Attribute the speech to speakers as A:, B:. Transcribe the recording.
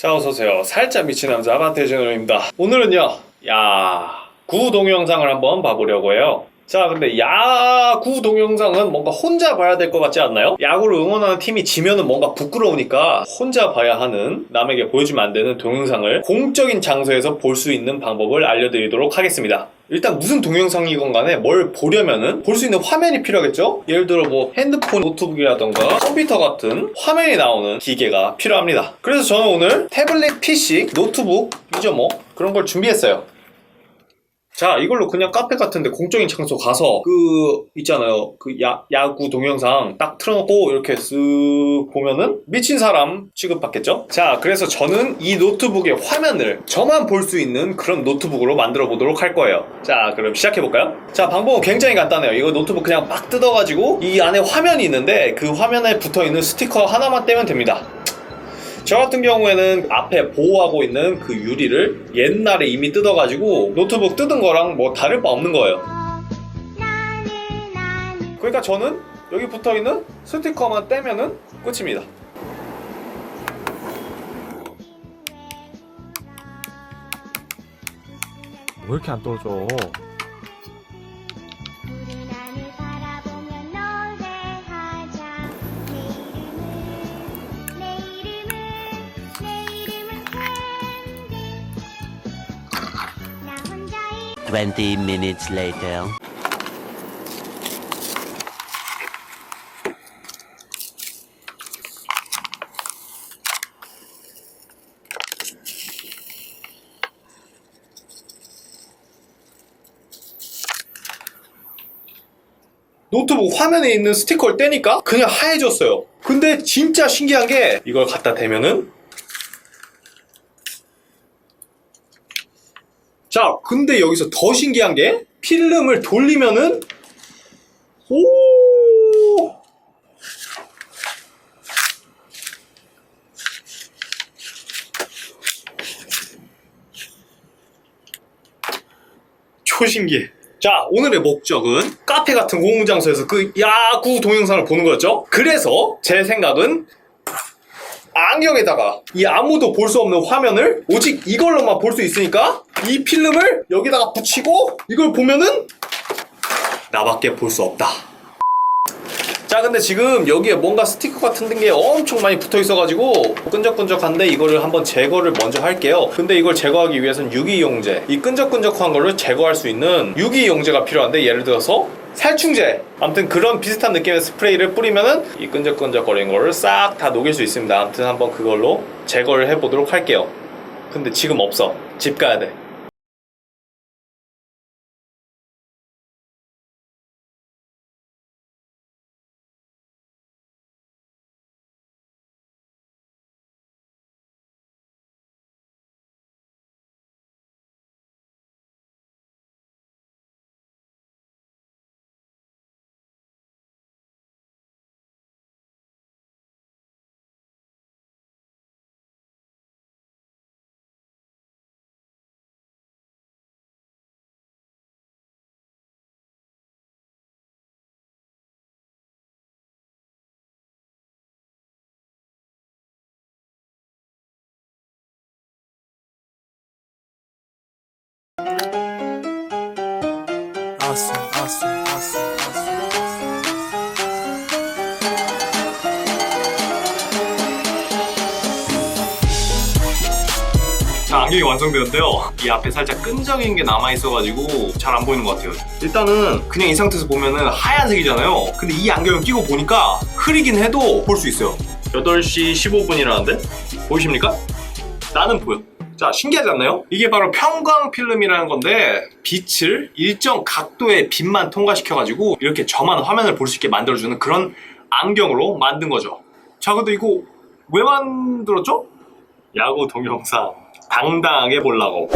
A: 자 어서오세요. 살짝 미친 남자 마태준호입니다. 오늘은요 야 구 동영상을 한번 봐보려고 해요 자 근데 야구 동영상은 뭔가 혼자 봐야 될 것 같지 않나요? 야구를 응원하는 팀이 지면은 뭔가 부끄러우니까 혼자 봐야 하는 남에게 보여주면 안 되는 동영상을 공적인 장소에서 볼 수 있는 방법을 알려드리도록 하겠습니다 일단 무슨 동영상이건 간에 뭘 보려면은 볼 수 있는 화면이 필요하겠죠? 예를 들어 뭐 핸드폰, 노트북이라던가 컴퓨터 같은 화면이 나오는 기계가 필요합니다. 그래서 저는 오늘 태블릿 PC, 노트북 이죠 뭐 그런 걸 준비했어요. 자 이걸로 그냥 카페 같은데 공적인 장소 가서 그 있잖아요. 그 야, 야구 동영상 딱 틀어놓고 이렇게 쓱 보면은 미친 사람 취급받겠죠? 자 그래서 저는 이 노트북의 화면을 저만 볼 수 있는 그런 노트북으로 만들어 보도록 할 거예요. 자 그럼 시작해 볼까요? 자 방법은 굉장히 간단해요. 이거 노트북 그냥 막 뜯어가지고 이 안에 화면이 있는데 그 화면에 붙어 있는 스티커 하나만 떼면 됩니다 저 같은 경우에는 앞에 보호하고 있는 그 유리를 옛날에 이미 뜯어가지고 노트북 뜯은 거랑 뭐 다를 바 없는 거예요. 그러니까 저는 여기 붙어 있는 스티커만 떼면은 끝입니다.
B: 왜 이렇게 안 떨어져?
C: 20 minutes later.
A: 노트북 화면에 있는 스티커를 떼니까 그냥 하얘졌어요. 근데 진짜 신기한 게 이걸 갖다 대면은 자, 근데 여기서 더 신기한 게 필름을 돌리면은 오! 초신기해. 자, 오늘의 목적은 카페 같은 공공장소에서 그 야구 동영상을 보는 거였죠? 그래서 제 생각은 안경에다가 이 아무도 볼 수 없는 화면을 오직 이걸로만 볼 수 있으니까 이 필름을 여기다가 붙이고 이걸 보면은 나밖에 볼 수 없다. 자 근데 지금 여기에 뭔가 스티커 같은 게 엄청 많이 붙어 있어가지고 끈적끈적한데 이거를 한번 제거를 먼저 할게요. 근데 이걸 제거하기 위해서는 유기용제 이 끈적끈적한 거를 제거할 수 있는 유기용제가 필요한데 예를 들어서 살충제 아무튼 그런 비슷한 느낌의 스프레이를 뿌리면은 이 끈적끈적거리는 거를 싹 다 녹일 수 있습니다. 아무튼 한번 그걸로 제거를 해보도록 할게요. 근데 지금 없어. 집 가야 돼
B: 알았어.
A: 자, 안경이 완성되었는데요. 이 앞에 살짝 끈적인 게 남아있어가지고 잘 안 보이는 것 같아요. 일단은 그냥 이 상태에서 보면은 하얀색이잖아요. 근데 이 안경을 끼고 보니까 흐리긴 해도 볼 수 있어요. 8시 15분이라는데? 보이십니까? 나는 보여. 자, 신기하지 않나요? 이게 바로 평광 필름이라는 건데 빛을 일정 각도의 빛만 통과시켜가지고 이렇게 저만 화면을 볼 수 있게 만들어주는 그런 안경으로 만든 거죠. 자, 근데 이거 왜 만들었죠? 야구 동영상 당당하게 보려고